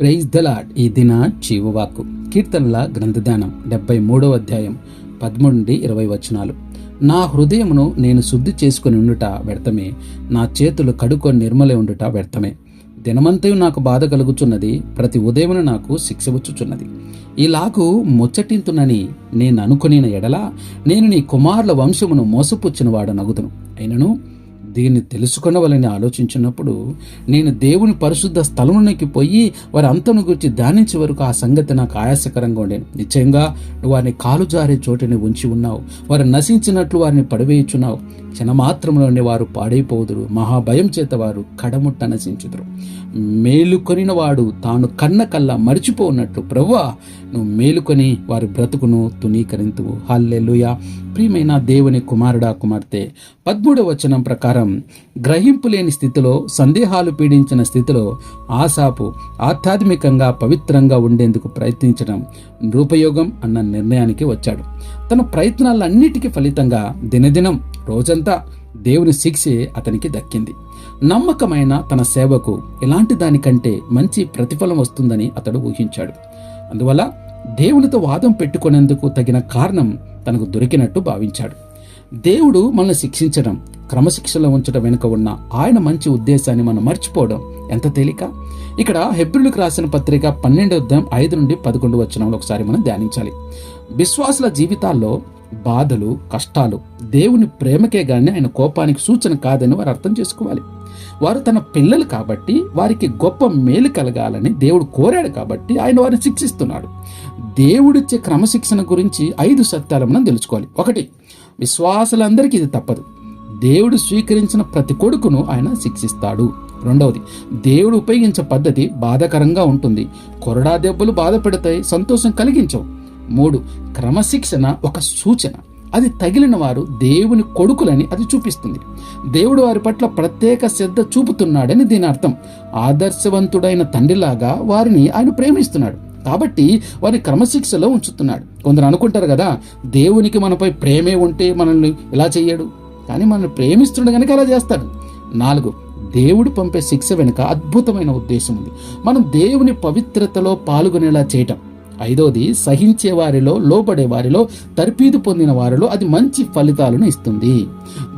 Praise the Lord ఈ దిన జీవవాక్కు కీర్తనల గ్రంథదానం డెబ్బై మూడవ అధ్యాయం పదమూడు నుండి ఇరవై వచనాలు. నా హృదయమును నేను శుద్ధి చేసుకుని ఉండుట వ్యర్థమే నా చేతులు కడుకొని నిర్మలే ఉండుట వ్యర్థమే. దినమంతయు నాకు బాధ కలుగుచున్నది ప్రతి ఉదయమున నాకు శిక్ష వచ్చుచున్నది. ఈలాగు ముచ్చటింతునని నేను అనుకునిన ఎడల నేను నీ కుమారుల వంశమును మోసపుచ్చిన వాడు నగుదును అయినను దీన్ని తెలుసుకునవలని ఆలోచించినప్పుడు నేను దేవుని పరిశుద్ధ స్థలమునికి పోయి వారి అంతను గురించి ధ్యానించే వరకు ఆ సంగతి నాకు ఆయాసకరంగా ఉండేది. నిశ్చయంగా నువ్వు వారిని కాలు జారే చోటుని ఉంచి ఉన్నావు. వారు నశించినట్లు వారిని పడివేయుచున్నావు. క్షణమాత్రంలోనే వారు పాడైపోదురు. మహాభయం చేత వారు కడముట్ట నశించుదురు. మేలుకొనిన వాడు తాను కన్న కల్లా మరిచిపోనట్లు ప్రవ్వా నువ్వు మేలుకొని వారి బ్రతుకును తునీకరింతువు హల్లెలుయా. ప్రియమైన దేవుని కుమారుడా కుమార్తె పద్మూడవ వచనం ప్రకారం గ్రహింపు లేని స్థితిలో సందేహాలు పీడించిన స్థితిలో ఆశాపు ఆధ్యాత్మికంగా పవిత్రంగా ఉండేందుకు ప్రయత్నించడం నిరుపయోగం అన్న నిర్ణయానికి వచ్చాడు. తన ప్రయత్నాలన్నిటికీ ఫలితంగా దినదినం రోజంతా దేవుని శిక్షే అతనికి దక్కింది. నమ్మకమైన తన సేవకు ఎలాంటి దానికంటే మంచి ప్రతిఫలం వస్తుందని అతడు ఊహించాడు. అందువల్ల దేవునితో వాదం పెట్టుకునేందుకు తగిన కారణం తనకు దొరికినట్టు భావించాడు. దేవుడు మనల్ని శిక్షించడం క్రమశిక్షలో ఉంచడం వెనుక ఉన్న ఆయన మంచి ఉద్దేశాన్ని మనం మర్చిపోవడం ఎంత తేలిక? ఇక్కడ హెబ్రిలకు రాసిన పత్రిక పన్నెండు అధ్యాయం ఐదు నుండి పదకొండు వచ్చినంలో ఒకసారి మనం ధ్యానించాలి. విశ్వాసుల జీవితాల్లో బాధలు కష్టాలు దేవుని ప్రేమకే గాని ఆయన కోపానికి సూచన కాదని వారు అర్థం చేసుకోవాలి. వారు తన పిల్లలు కాబట్టి వారికి గొప్ప మేలు కలగాలని దేవుడు కోరాడు కాబట్టి ఆయన వారిని శిక్షిస్తున్నాడు. దేవుడిచ్చే క్రమశిక్షణ గురించి ఐదు సత్యాలు మనం తెలుసుకోవాలి. ఒకటి విశ్వాసులందరికీ ఇది తప్పదు. దేవుడు స్వీకరించిన ప్రతి కొడుకును ఆయన శిక్షిస్తాడు. రెండవది దేవుడు ఉపయోగించే పద్ధతి బాధాకరంగా ఉంటుంది. కొరడా దెబ్బలు బాధ పెడతాయి సంతోషం కలిగించవు. మూడు క్రమశిక్షణ ఒక సూచన. అది తగిలిన వారు దేవుని కొడుకులని అది చూపిస్తుంది. దేవుడు వారి పట్ల ప్రత్యేక శ్రద్ధ చూపుతున్నాడని దీని అర్థం. ఆదర్శవంతుడైన తండ్రిలాగా వారిని ఆయన ప్రేమిస్తున్నాడు. కాబట్టి వారిని క్రమశిక్షలో ఉంచుతున్నాడు. కొందరు అనుకుంటారు కదా దేవునికి మనపై ప్రేమే ఉంటే మనల్ని ఇలా చేయడు? కానీ మనల్ని ప్రేమిస్తున్నాడు కనుక అలా చేస్తాడు. నాలుగు దేవుడు పంపే శిక్ష వెనుక అద్భుతమైన ఉద్దేశం ఉంది. మనం దేవుని పవిత్రతలో పాల్గొనేలా చేయటం. ఐదోది సహించే వారిలో లోబడే వారిలో తర్పీదు పొందిన వారిలో అది మంచి ఫలితాలను ఇస్తుంది.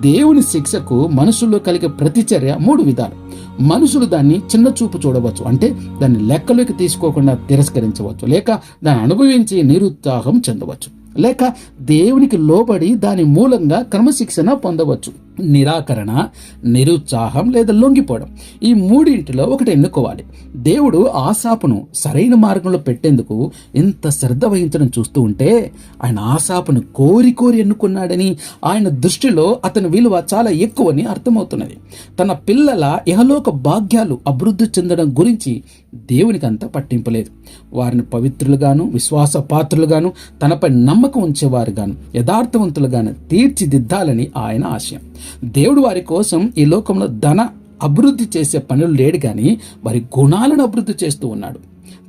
దేవుని శిక్షకు మనుషుల్లో కలిగే ప్రతిచర్య మూడు విధాలు. మనుషులు దాన్ని చిన్న చూపు చూడవచ్చు. అంటే దాన్ని లెక్కలోకి తీసుకోకుండా తిరస్కరించవచ్చు. లేక దాన్ని అనుభవించి నిరుత్సాహం చెందవచ్చు. లేక దేవునికి లోబడి దాని మూలంగా క్రమశిక్షణ పొందవచ్చు. నిరాకరణ నిరుత్సాహం లేదా లొంగిపోవడం ఈ మూడింటిలో ఒకటి ఎన్నుకోవాలి. దేవుడు ఆశాపును సరైన మార్గంలో పెట్టేందుకు ఇంత శ్రద్ధ వహించడం చూస్తూ ఉంటే ఆయన ఆశాపును కోరి కోరి ఎన్నుకున్నాడని ఆయన దృష్టిలో అతని విలువ చాలా ఎక్కువని అర్థమవుతున్నది. తన పిల్లల ఇహలోక భాగ్యాలు అభివృద్ధి చెందడం గురించి దేవునికి అంత పట్టింపులేదు వారిని పవిత్రులుగాను విశ్వాస పాత్రులుగాను తనపై నమ్మ నమ్మకం ఉంచేవారుగాను యథార్థవంతులుగాను తీర్చిదిద్దాలని ఆయన ఆశయం దేవుడు వారి కోసం ఈ లోకంలో ధన అభివృద్ధి చేసే పనులు లేడు కానీ వారి గుణాలను అభివృద్ధి చేస్తూ ఉన్నాడు.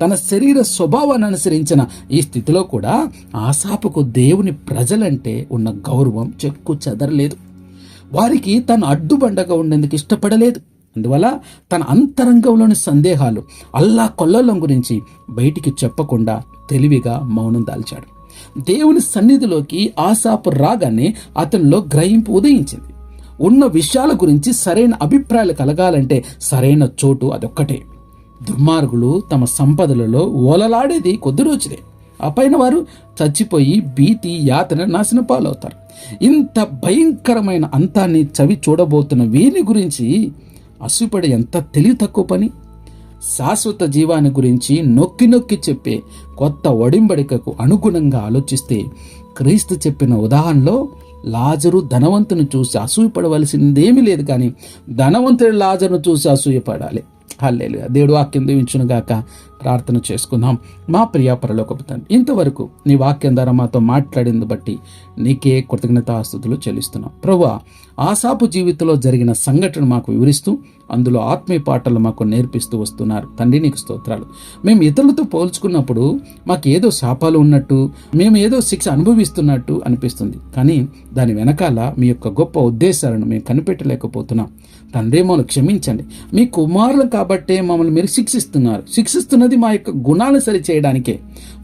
తన శరీర స్వభావాన్ని అనుసరించిన ఈ స్థితిలో కూడా ఆశాపుకు దేవుని ప్రజలంటే ఉన్న గౌరవం చెక్కు చెదరలేదు. వారికి తను అడ్డుబండగా ఉండేందుకు ఇష్టపడలేదు. అందువల్ల తన అంతరంగంలోని సందేహాలు అల్లా కొల్లలం గురించి బయటికి చెప్పకుండా తెలివిగా మౌనం దాల్చాడు. దేవుని సన్నిధిలోకి ఆశాపు రాగానే అతనిలో గ్రహింపు ఉదయించింది. ఉన్న విషయాల గురించి సరైన అభిప్రాయాలు కలగాలంటే సరైన చోటు అదొక్కటే. దుర్మార్గులు తమ సంపదలలో ఓలలాడేది కొద్ది రోజులే. ఆ పైన వారు చచ్చిపోయి భీతి యాతన నాశన పాలవుతారు. ఇంత భయంకరమైన అంతాన్ని చవి చూడబోతున్న వీరిని గురించి అసుపడి ఎంత తెలివి తక్కువ పని? శాశ్వత జీవాన్ని గురించి నొక్కి నొక్కి చెప్పే కొత్త ఒడింబడికకు అనుగుణంగా ఆలోచిస్తే క్రీస్తు చెప్పిన ఉదాహరణలో లాజరు ధనవంతుని చూసి అసూయపడవలసిందేమీ లేదు కానీ ధనవంతుడి లాజరును చూసి అసూయపడాలి. హల్లేలు దేవుడు వాక్యం దీవించును గాక ప్రార్థన చేసుకుందాం. మా ప్రియ పరలోకపు తండ్రి ఇంతవరకు నీ వాక్యం ద్వారా మాతో మాట్లాడింది బట్టి నీకే కృతజ్ఞతాస్తుతులు చెల్లిస్తున్నాం. ప్రభు ఆశాపు జీవితంలో జరిగిన సంఘటన మాకు వివరిస్తూ అందులో ఆత్మీయ పాటలు మాకు నేర్పిస్తూ వస్తున్నారు. తండ్రి నీకు స్తోత్రాలు. మేము ఇతరులతో పోల్చుకున్నప్పుడు మాకు ఏదో శాపాలు ఉన్నట్టు మేము ఏదో శిక్ష అనుభవిస్తున్నట్టు అనిపిస్తుంది. కానీ దాని వెనకాల మీ యొక్క గొప్ప ఉద్దేశాలను మేము కనిపెట్టలేకపోతున్నాం. తండ్రి మమ్మల్ని క్షమించండి. మీ కుమారులు కాబట్టే మమ్మల్ని మీరు శిక్షిస్తున్నారు. శిక్షిస్తున్నది అది మా యొక్క గుణాలను సరి చేయడానికే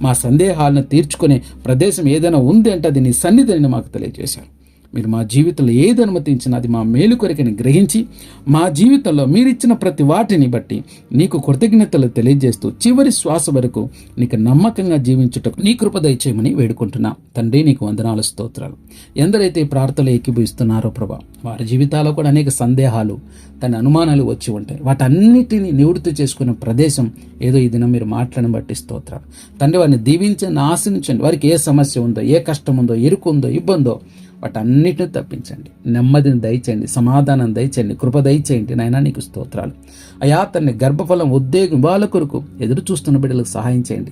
మా సందేహాలను తీర్చుకునే ప్రదేశం ఏదైనా ఉంది అంటే అది నీ సన్నిధిని మాకు తెలియజేశారు. మీరు మా జీవితంలో ఏది అనుమతించినా అది మా మేలు కొరకని గ్రహించి మా జీవితంలో మీరిచ్చిన ప్రతి వాటిని బట్టి నీకు కృతజ్ఞతలు తెలియజేస్తూ చివరి శ్వాస వరకు నీకు నమ్మకంగా జీవించుటకు నీ కృప దయచేయమని వేడుకుంటున్నా. తండ్రి నీకు వందనాలు స్తోత్రాలు. ఎందరైతే ప్రార్థనలు ఏకీభవిస్తున్నారో ప్రభా వారి జీవితాల్లో కూడా అనేక సందేహాలు తన అనుమానాలు వచ్చి ఉంటాయి. వాటన్నిటిని నివృత్తి చేసుకునే ప్రదేశం ఏదో ఈ దినం మీరు మాట్లాడిన బట్టి స్తోత్రాలు. తండ్రి వారిని దీవించండి ఆశించండి వారికి ఏ సమస్య ఉందో ఏ కష్టం ఉందో ఇరుకు ఇబ్బందో వాటన్నిటిని తప్పించండి. నెమ్మదిని దయచేయండి సమాధానం దయచేయండి కృప దయచేయండి. నాయన నీకు స్తోత్రాలు. అయా తన్ని గర్భఫలం ఉద్యోగం వాళ్ళ కొరకు ఎదురు చూస్తున్న బిడ్డలకు సహాయం చేయండి.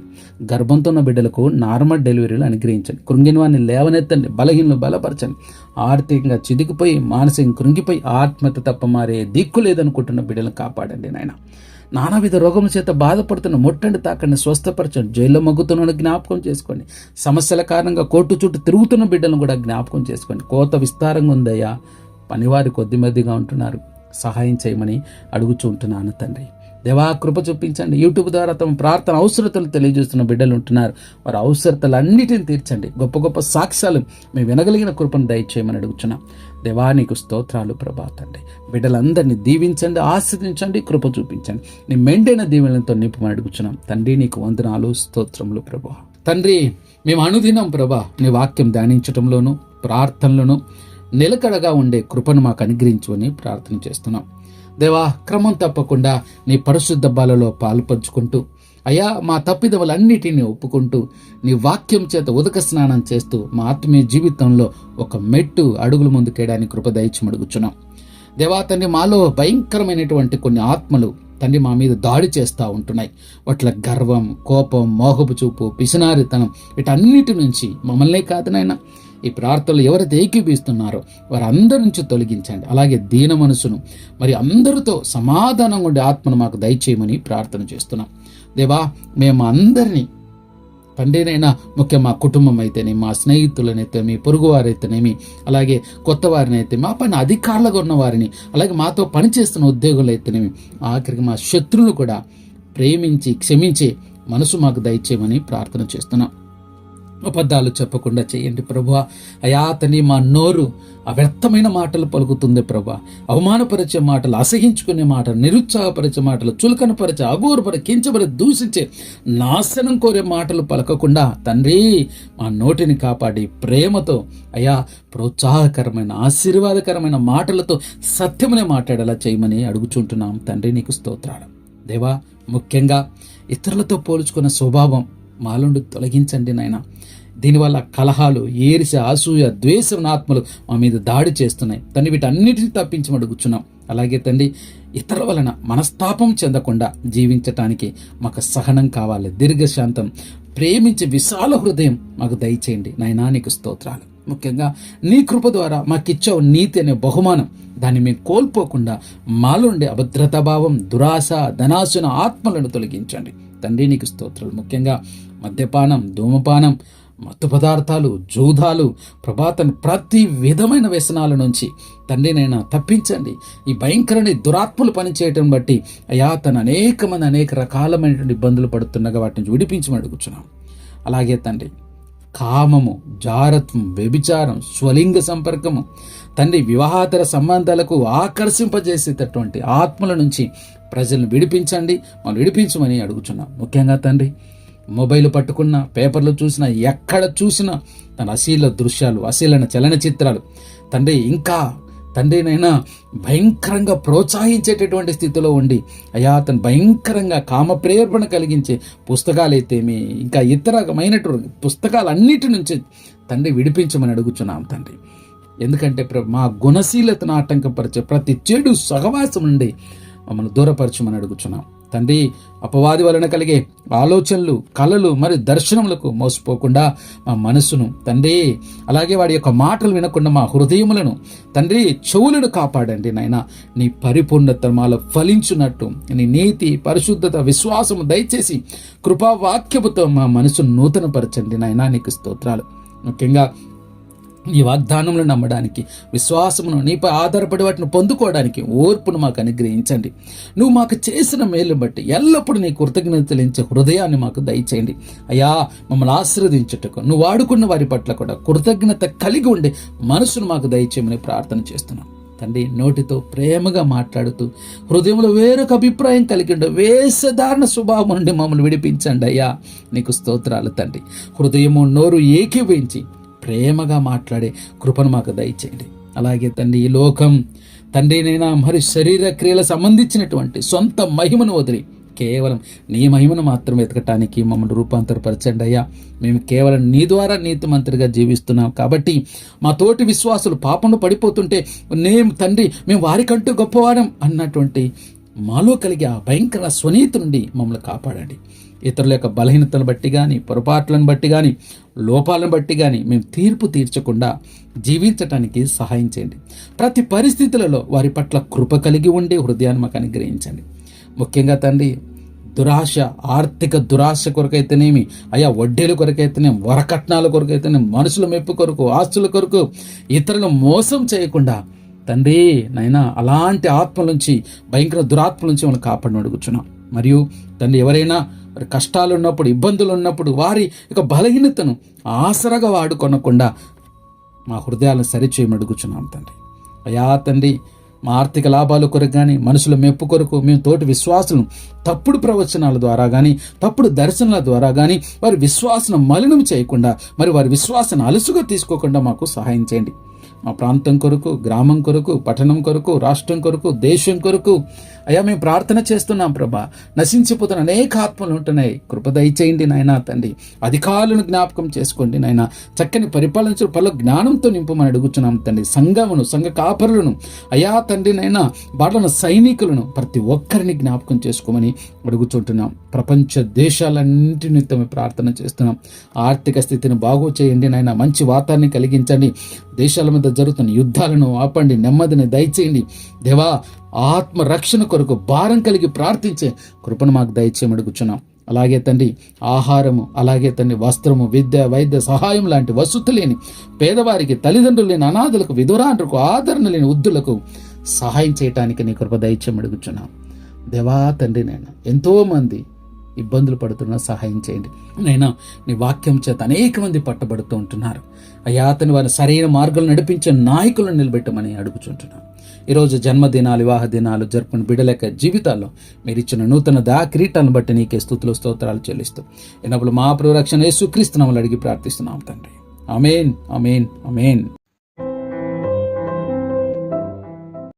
గర్భంతో ఉన్న బిడ్డలకు నార్మల్ డెలివరీలు అనుగ్రహించండి. కృంగిన వారిని లేవనెత్తండి బలహీనలు బలపరచండి. ఆర్థికంగా చిదికిపోయి మానసికంగా కృంగిపోయి ఆత్మహత్య తప్ప మారే దిక్కు లేదనుకుంటున్న బిడ్డలను కాపాడండి నాయన. నానావిధ రోగం చేత బాధపడుతున్న ముట్టండి తాకండి స్వస్థపరచండి జైల్లో మగ్గుతున్న జ్ఞాపకం చేసుకోండి. సమస్యల కారణంగా కోర్టు చుట్టూ తిరుగుతున్న బిడ్డలను కూడా జ్ఞాపకం చేసుకోండి. కోత విస్తారంగా ఉందయ్యా. పనివారి కొద్దిమద్దిగా ఉంటున్నారు. సహాయం చేయమని అడుగుచూ ఉంటున్నాను తండ్రి. దేవా కృప చూపించండి. యూట్యూబ్ ద్వారా తమ ప్రార్థన అవసరతలు తెలియజేస్తున్న బిడ్డలు ఉంటున్నారు. వారి అవసరతలన్నిటిని తీర్చండి. గొప్ప గొప్ప సాక్ష్యాలు మేము వినగలిగిన కృపను దయచేయమని అడుగుతున్నాం దేవా నీకు స్తోత్రాలు ప్రభా తండ్రి. బిడ్డలందరినీ దీవించండి ఆస్వాదించండి కృప చూపించండి. నీ మెండైన దీవెనలతో నింపమని అడుగుతున్నాం తండ్రి నీకు వందనాలు స్తోత్రములు ప్రభా. తండ్రి మేము అనుదినం ప్రభా నీ వాక్యం ధ్యానించటంలోను ప్రార్థనలోను నిలకడగా ఉండే కృపను మాకు అనుగ్రహించుకొని ప్రార్థన చేస్తున్నాం. దేవా క్రమం తప్పకుండా నీ పరిశుద్ధ బాలలో పాలు పంచుకుంటూ అయా మా తప్పిదవులన్నిటినీ ఒప్పుకుంటూ నీ వాక్యం చేత ఉదక స్నానం చేస్తూ మా ఆత్మీయ జీవితంలో ఒక మెట్టు అడుగుల ముందుకేయడానికి కృపదయించి దయచమడుగుచున్నాం దేవా తండ్రి మాలో భయంకరమైనటువంటి కొన్ని ఆత్మలు తండ్రి మా మీద దాడి చేస్తూ ఉంటున్నాయి. వాట్ల గర్వం కోపం మోహపు చూపు పిసినారితనం వీటన్నిటి నుంచి మమ్మల్నే కాదు నాయన. ఈ ప్రార్థనలు ఎవరైతే ఏకీపిస్తున్నారో వారందరి నుంచి తొలగించండి. అలాగే దీన మనసును మరి అందరితో సమాధానంగా ఉండే ఆత్మను మాకు దయచేయమని ప్రార్థన చేస్తున్నాం. దేవా మేము అందరినీ తండ్రినైనా ముఖ్యం మా కుటుంబం అయితేనేమి మా స్నేహితులనైతేమి పొరుగువారైతేనేమి అలాగే కొత్త వారినైతే మా పైన అధికారులుగా ఉన్న వారిని అలాగే మాతో పనిచేస్తున్న ఉద్యోగులు అయితేనేమి ఆఖరికి మా శత్రువులు కూడా ప్రేమించి క్షమించి మనసు మాకు దయచేయమని ప్రార్థన చేస్తున్నాం. అబద్ధాలు చెప్పకుండా చేయండి ప్రభా. అయా అతని మా నోరు అవ్యర్థమైన మాటలు పలుకుతుంది ప్రభా. అవమానపరిచే మాటలు అసహించుకునే మాటలు నిరుత్సాహపరిచే మాటలు చులకనపరిచే అగోరపరి కించబరి దూషించే నాశనం కోరే మాటలు పలకకుండా తండ్రి మా నోటిని కాపాడి ప్రేమతో అయా ప్రోత్సాహకరమైన ఆశీర్వాదకరమైన మాటలతో సత్యమునే మాట్లాడేలా చేయమని అడుగుచుంటున్నాం. తండ్రి నీకు స్తోత్రాలు. దేవా ముఖ్యంగా ఇతరులతో పోల్చుకున్న స్వభావం మాలుండి తొలగించండి నాయన. దీనివల్ల కలహాలు ఏరిస అసూయ ద్వేషం ఆత్మలు మా మీద దాడి చేస్తున్నాయి. తండ్రి వీటన్నిటిని తప్పించి అడుగుచున్నాం అలాగే తండ్రి ఇతరుల వలన మనస్తాపం చెందకుండా జీవించటానికి మాకు సహనం కావాలి. దీర్ఘశాంతం ప్రేమించే విశాల హృదయం మాకు దయచేయండి. నాయనా నీకు స్తోత్రాలు. ముఖ్యంగా నీ కృప ద్వారా మాకిచ్చావు నీతి అనే బహుమానం. దాన్ని మేము కోల్పోకుండా మాలోండే అభద్రతాభావం దురాశ ధనాశన ఆత్మలను తొలగించండి. తండ్రి నీకు స్తోత్రాలు. ముఖ్యంగా మద్యపానం ధూమపానం మత్తు పదార్థాలు జూదాలు ప్రభాతను ప్రతి విధమైన వ్యసనాల నుంచి తండ్రినైనా తప్పించండి. ఈ భయంకరని దురాత్మలు పనిచేయటం బట్టి అయా తను అనేక మంది అనేక రకాలమైనటువంటి ఇబ్బందులు పడుతుండగా వాటి నుంచి విడిపించమని అడుగుచున్నాం. అలాగే తండ్రి కామము జారత్వం వ్యభిచారం స్వలింగ సంపర్కము తండ్రి వివాహాతర సంబంధాలకు ఆకర్షింపజేసేటటువంటి ఆత్మల నుంచి ప్రజలను విడిపించండి మనం విడిపించమని అడుగుచున్నాం. ముఖ్యంగా తండ్రి మొబైల్ పట్టుకున్న పేపర్లు చూసినా ఎక్కడ చూసినా తన అశీల దృశ్యాలు అశీలైన చలనచిత్రాలు. తండ్రి ఇంకా తండ్రినైనా భయంకరంగా ప్రోత్సహించేటటువంటి స్థితిలో ఉండి అయా అతను భయంకరంగా కామప్రేరణ కలిగించే పుస్తకాలైతేమి ఇంకా ఇతరమైనటువంటి పుస్తకాలన్నిటి నుంచి తండ్రి విడిపించమని అడుగుచున్నాం తండ్రి. ఎందుకంటే ప్ర- మా గుణశీలతను ఆటంకపరిచే ప్రతి చెడు సహవాసం నుండి మమ్మల్ని దూరపరచమని అడుగుచున్నాం. తండ్రి అపవాది వలన కలిగే ఆలోచనలు కళలు మరి దర్శనములకు మోసపోకుండా మా మనసును తండ్రి అలాగే వాడి యొక్క మాటలు వినకుండా మా హృదయములను తండ్రి చెవులను కాపాడండి నాయన. నీ పరిపూర్ణత మాలో ఫలించున్నట్టు నీ నీతి పరిశుద్ధత విశ్వాసము దయచేసి కృపావాక్యముతో మా మనసును నూతనపరచండి నాయన. నీకు స్తోత్రాలు. ముఖ్యంగా ఈ వాగ్దానములు నమ్మడానికి విశ్వాసమును నీపై ఆధారపడి వాటిని పొందుకోవడానికి ఓర్పును మాకు అనుగ్రహించండి. నువ్వు మాకు చేసిన మేలు బట్టి ఎల్లప్పుడూ నీ కృతజ్ఞతలించే హృదయాన్ని మాకు దయచేయండి. అయ్యా మమ్మల్ని ఆశీర్వదించుటకు నువ్వు వాడుకున్న వారి పట్ల కూడా కృతజ్ఞత కలిగి ఉండే మనసును మాకు దయచేయమని ప్రార్థన చేస్తున్నాం. తండ్రి నోటితో ప్రేమగా మాట్లాడుతూ హృదయంలో వేరొక అభిప్రాయం కలిగి ఉండే వేషధారణ స్వభావం నుండి మమ్మల్ని విడిపించండి అయ్యా. నీకు స్తోత్రాలు తండ్రి. హృదయము నోరు ఏకీభవించి ప్రేమగా మాట్లాడే కృపను మాకు దయచేయండి. అలాగే తండ్రి ఈ లోకం తండ్రినైనా మరి శరీర క్రియల సంబంధించినటువంటి సొంత మహిమను వదిలి కేవలం నీ మహిమను మాత్రం వెతకటానికి మమ్మల్ని రూపాంతరపరచండి అయ్యా. మేము కేవలం నీ ద్వారా నీతిమంతుడిగా జీవిస్తున్నాం కాబట్టి మా తోటి విశ్వాసులు పాపంలో పడిపోతుంటే నేను తండ్రి మేము వారికంటూ గొప్పవారం అన్నటువంటి మాలో కలిగే ఆ భయంకర స్వనీతి నుండి మమ్మల్ని కాపాడండి. ఇతరుల యొక్క బలహీనతను బట్టి కానీ పొరపాట్లను బట్టి కానీ లోపాలను బట్టి కానీ మేము తీర్పు తీర్చకుండా జీవించటానికి సహాయం చేయండి. ప్రతి పరిస్థితులలో వారి పట్ల కృప కలిగి ఉండే హృదయాన్ని మాకు అనుగ్రహించండి. ముఖ్యంగా తండ్రి దురాశ ఆర్థిక దురాశ కొరకైతేనేమి అయా వడ్డీల కొరకైతేనే వరకట్నాల కొరకైతేనే మనుషుల మెప్పు కొరకు ఆస్తుల కొరకు ఇతరులను మోసం చేయకుండా తండ్రి నైనా అలాంటి ఆత్మ నుంచి భయంకర దురాత్మ నుంచి మనం కాపాడిని అడుగుచున్నాం. మరియు తండ్రి ఎవరైనా మరి కష్టాలు ఉన్నప్పుడు ఇబ్బందులు ఉన్నప్పుడు వారి యొక్క బలహీనతను ఆసరగా వాడుకొనకుండా మా హృదయాలను సరిచేయమని అడుగుచున్నాం తండ్రి. అయా తండ్రి మా ఆర్థిక లాభాల కొరకు కానీ మనుషుల మెప్పు కొరకు మేము తోటి విశ్వాసులను తప్పుడు ప్రవచనాల ద్వారా కానీ తప్పుడు దర్శనాల ద్వారా కానీ వారి విశ్వాసం మలినం చేయకుండా మరి వారి విశ్వాసాన్ని అలసుగా తీసుకోకుండా మాకు సహాయం చేయండి. మా ప్రాంతం కొరకు గ్రామం కొరకు పట్టణం కొరకు రాష్ట్రం కొరకు దేశం కొరకు అయ్యా మేము ప్రార్థన చేస్తున్నాం ప్రభా. నశించిపోతున్న అనేక ఆత్మలు ఉంటున్నాయి. కృప దయచేయండి నాయనా తండ్రి. అధికారులను జ్ఞాపకం చేసుకోండి నాయన. చక్కని పరిపాలించు పలు జ్ఞానంతో నింపమని అడుగుతున్నాం తండ్రి. సంఘమును సంఘ కాపరులను అయా తండ్రి నైనా బాటల సైనికులను ప్రతి ఒక్కరిని జ్ఞాపకం చేసుకోమని అడుగుచుంటున్నాం. ప్రపంచ దేశాలన్నింటి నిమిత్తమే ప్రార్థన చేస్తున్నాం. ఆర్థిక స్థితిని బాగు చేయండి నాయన. మంచి వాతాన్ని కలిగించండి. దేశాల మీద జరుగుతున్న యుద్ధాలను ఆపండి. నెమ్మదిని దయచేయండి. దేవా ఆత్మ రక్షణ కొరకు భారం కలిగి ప్రార్థించే కృపను మాకు దయచేయమని అడుగుచున్నాం. అలాగే తండ్రి ఆహారము అలాగే తండ్రి వస్త్రము విద్య వైద్య సహాయం లాంటి వసతులు లేని పేదవారికి తల్లిదండ్రులు లేని అనాథులకు విధురాండ్రకు ఆదరణ లేని వృద్ధులకు సహాయం చేయటానికి నీ కృప దయచేయమడుగుచున్నాం దేవా తండ్రి నేను ఎంతోమంది ఇబ్బందులు పడుతున్నా సహాయం చేయండి. నైనా నీ వాక్యం చేత అనేక మంది పట్టబడుతూ ఉంటున్నారు. అయ్యా అతని వారి సరైన మార్గాలు నడిపించే నాయకులను నిలబెట్టమని అడుగుచుంటున్నాను ఈరోజు జన్మదినాలు వివాహ దినాలు జరుపుకుని బిడలేక జీవితాల్లో మీరు ఇచ్చిన నూతన దా కిరీటాలను బట్టి నీకే స్థుతులు స్తోత్రాలు చెల్లిస్తూ ఎన్నప్పుడు మా ప్రరక్షణ యేసుక్రీస్తునామలు అడిగి ప్రార్థిస్తున్నాం తండ్రి. అమేన్ అమేన్ అమేన్